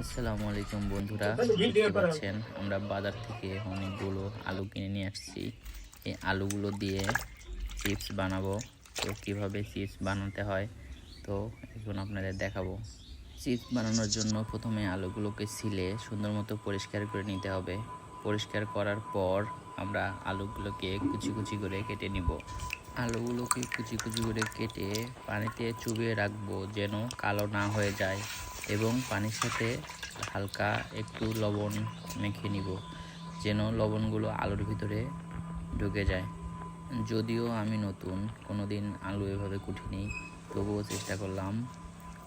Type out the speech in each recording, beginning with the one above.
আসসালামু আলাইকুম বন্ধুরা দেখতে পাচ্ছেন আমরা বাজার থেকে অনেকগুলো আলু কিনে নিয়ে আসছি। এই আলুগুলো দিয়ে চিপস বানাবো। তো কীভাবে চিপস বানাতে হয় তো এখন আপনাদের দেখাবো। চিপস বানানোর জন্য প্রথমে আলুগুলোকে ছিলে সুন্দর মতো পরিষ্কার করে নিতে হবে। পরিষ্কার করার পর আমরা আলুগুলোকে কুচি কুচি করে কেটে নিব। আলুগুলোকে কুচি কুচি করে কেটে পানিতে চুবিয়ে রাখব যেন কালো না হয়ে যায় এবং পানির সাথে হালকা একটু লবণ মেখে নিব যেন লবণগুলো আলুর ভিতরে ঢুকে যায়। যদিও আমি নতুন কোনো দিন আলু এভাবে কুটিনি তবুও চেষ্টা করলাম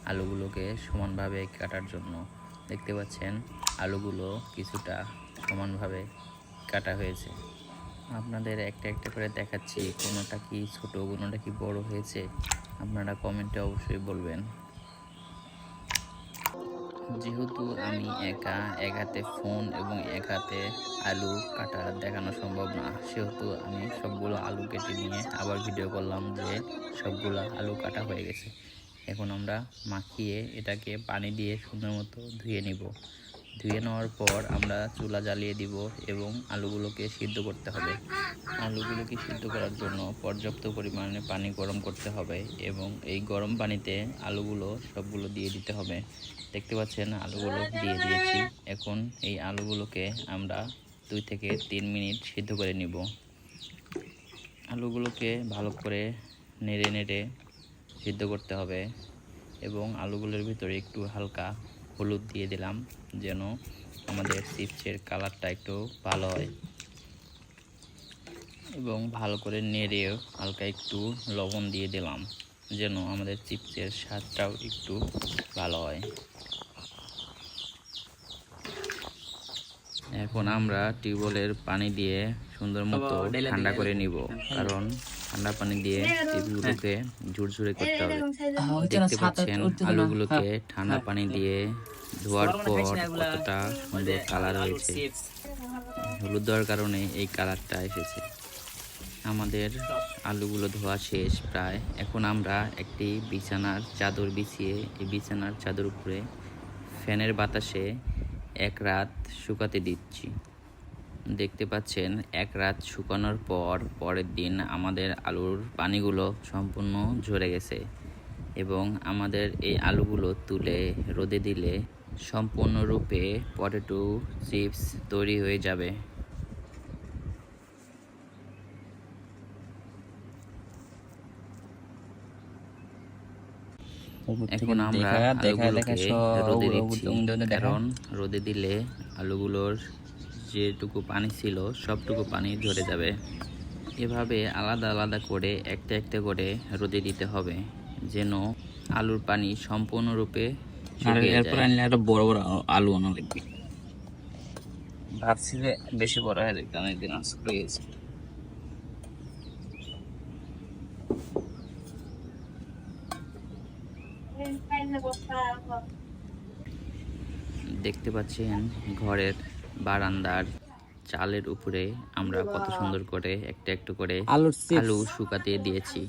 আলুগুলোকে সমানভাবে কাটার জন্য। দেখতে পাচ্ছেন, আলুগুলো কিছুটা সমানভাবে কাটা হয়েছে। আপনাদের একটা একটা করে দেখাচ্ছি, কোনোটা কি ছোট, কোনোটা কি বড় হয়েছে, আপনারা কমেন্টে অবশ্যই বলবেন। যেহেতু আমি একা এক হাতে ফোন এবং এক হাতে আলু কাটা দেখানো সম্ভব না, সেহেতু আমি সবগুলো আলু কেটে নিয়ে আবার ভিডিও করলাম যে সবগুলো আলু কাটা হয়ে গেছে। এখন আমরা মাখিয়ে এটাকে পানি দিয়ে সুন্দর মতো ধুয়ে নিব। ধুয়ে নেওয়ার পর আমরা চুলা জ্বালিয়ে দিব এবং আলুগুলোকে সিদ্ধ করতে হবে। আলুগুলোকে সিদ্ধ করার জন্য পর্যাপ্ত পরিমাণে পানি গরম করতে হবে এবং এই গরম পানিতে আলুগুলো সবগুলো দিয়ে দিতে হবে। দেখতে পাচ্ছেন, আলুগুলো দিয়ে দিয়েছি। এখন এই আলুগুলোকে আমরা দুই থেকে তিন মিনিট সিদ্ধ করে নিব। আলুগুলোকে ভালো করে নেড়ে নেড়ে সিদ্ধ করতে হবে এবং আলুগুলোর ভিতরে একটু হালকা হলুদ দিয়ে দিলাম যেন আমাদের চিপসের কালারটা একটু ভালো হয়। এবং ভালো করে নেড়ে হালকা একটু লবণ দিয়ে দিলাম যেন আমাদের চিপসের স্বাদটাও একটু ভালো হয়। এখন আমরা টিউবওয়েলের পানি দিয়ে সুন্দর মতো ঠান্ডা করে নিব কারণ ঠান্ডা পানি দিয়ে চিপসগুলোকে ঝুরঝুরে করতে হবে। দেখতে পাচ্ছেন আলুগুলোকে ঠান্ডা পানি দিয়ে ধোয়ার পর কতটা সুন্দর কালার হয়েছে। হলুদ দেওয়ার কারণে এই কালারটা এসেছে। আমাদের আলুগুলো ধোয়া শেষ প্রায়। এখন আমরা একটি বিছানার চাদর বিছিয়ে এই বিছানার চাদর উপরে ফ্যানের বাতাসে এক রাত শুকাতে দিচ্ছি। দেখতে পাচ্ছেন এক রাত শুকানোর পর পরের দিন আমাদের আলুর পানিগুলো সম্পূর্ণ ঝরে গেছে এবং আমাদের এই আলুগুলো তুলে রোদে দিলে সম্পূর্ণরূপে পটেটো চিপস তৈরি হয়ে যাবে। এখন আমরা আলুগুলোকে রোদে দিচ্ছি কারণ রোদে দিলে আলুগুলোর যেটুকু পানি ছিল সবটুকু পানি ঝরে যাবে। এভাবে আলাদা আলাদা করে একটা একটা করে রোদে দিতে হবে যেন আলুর পানি সম্পূর্ণরূপে এরপর আনলে একটা বড় বড় আলু আনা লাগবে। ভাবছি যে বেশি বড় হয়ে দেখতে অনেকদিন আশা করে গেছে। দেখতে পাচ্ছেন ঘরের বারান্দার চালের উপরে আমরা কত সুন্দর করে একটা একটু করে আলু শুকাতে দিয়েছি।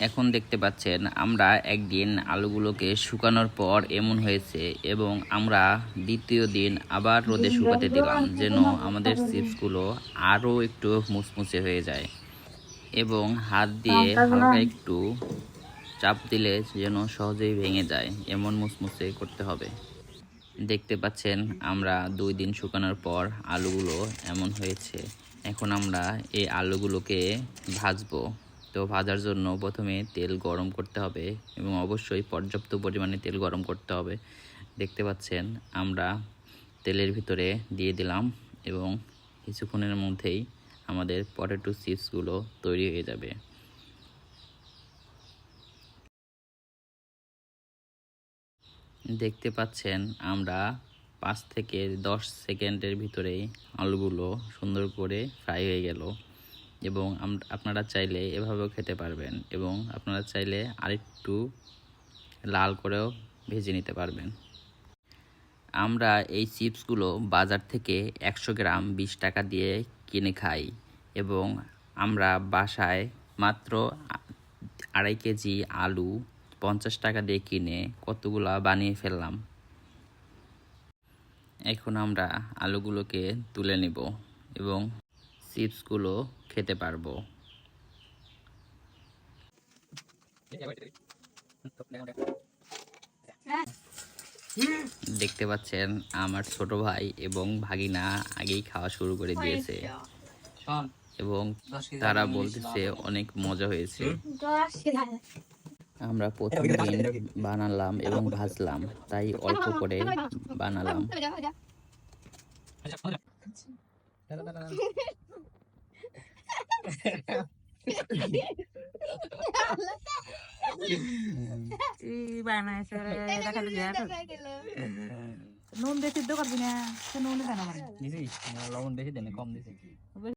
এখন দেখতে পাচ্ছেন আমরা একদিন আলুগুলোকে শুকানোর পর এমন হয়েছে এবং আমরা দ্বিতীয় দিন আবার রোদে শুকাতে দিলাম যেন আমাদের চিপসগুলো আরও একটু মুচমুচে হয়ে যায় এবং হাত দিয়ে হালকা একটু চাপ দিলে যেন সহজেই ভেঙে যায়। এমন মুচমুচে করতে হবে। দেখতে পাচ্ছেন, আমরা দুই দিন শুকানোর পর আলুগুলো এমন হয়েছে। এখন আমরা এই আলুগুলোকে ভাজবো। তো ভাজার জন্য প্রথমে তেল গরম করতে হবে এবং অবশ্যই পর্যাপ্ত পরিমাণে তেল গরম করতে হবে। দেখতে পাচ্ছেন, আমরা তেলের ভিতরে দিয়ে দিলাম এবং কিছুক্ষণের মধ্যেই আমাদের পটেটো চিপসগুলো তৈরি হয়ে যাবে। দেখতে পাচ্ছেন আমরা পাঁচ থেকে দশ সেকেন্ডের ভিতরেই আলুগুলো সুন্দর করে ফ্রাই হয়ে গেল। এবং আপনারা চাইলে এভাবেও খেতে পারবেন এবং আপনারা চাইলে আরেকটু লাল করেও ভেজে নিতে পারবেন। আমরা এই চিপসগুলো বাজার থেকে একশো গ্রাম বিশ টাকা দিয়ে কিনে খাই এবং আমরা বাসায় মাত্র আড়াই কেজি আলু পঞ্চাশ টাকা দিয়ে কিনে কতগুলা বানিয়ে ফেললাম। এখন আমরা আলুগুলোকে তুলে নিব এবং চিপসগুলো খেতে পারব। দেখতে পাচ্ছেন আমার ছোট ভাই এবং ভাগিনা আগেই খাওয়া শুরু করে দিয়েছে। এবং তারা বলতেছে অনেক মজা হয়েছে। আমরা প্রথম দিন বানালাম এবং ভাজলাম তাই অল্প করে বানালাম। নুন দিয়ে সিদ্ধ করবি না নুন কেন দিছি লবণ বেশি দেন কম দিছি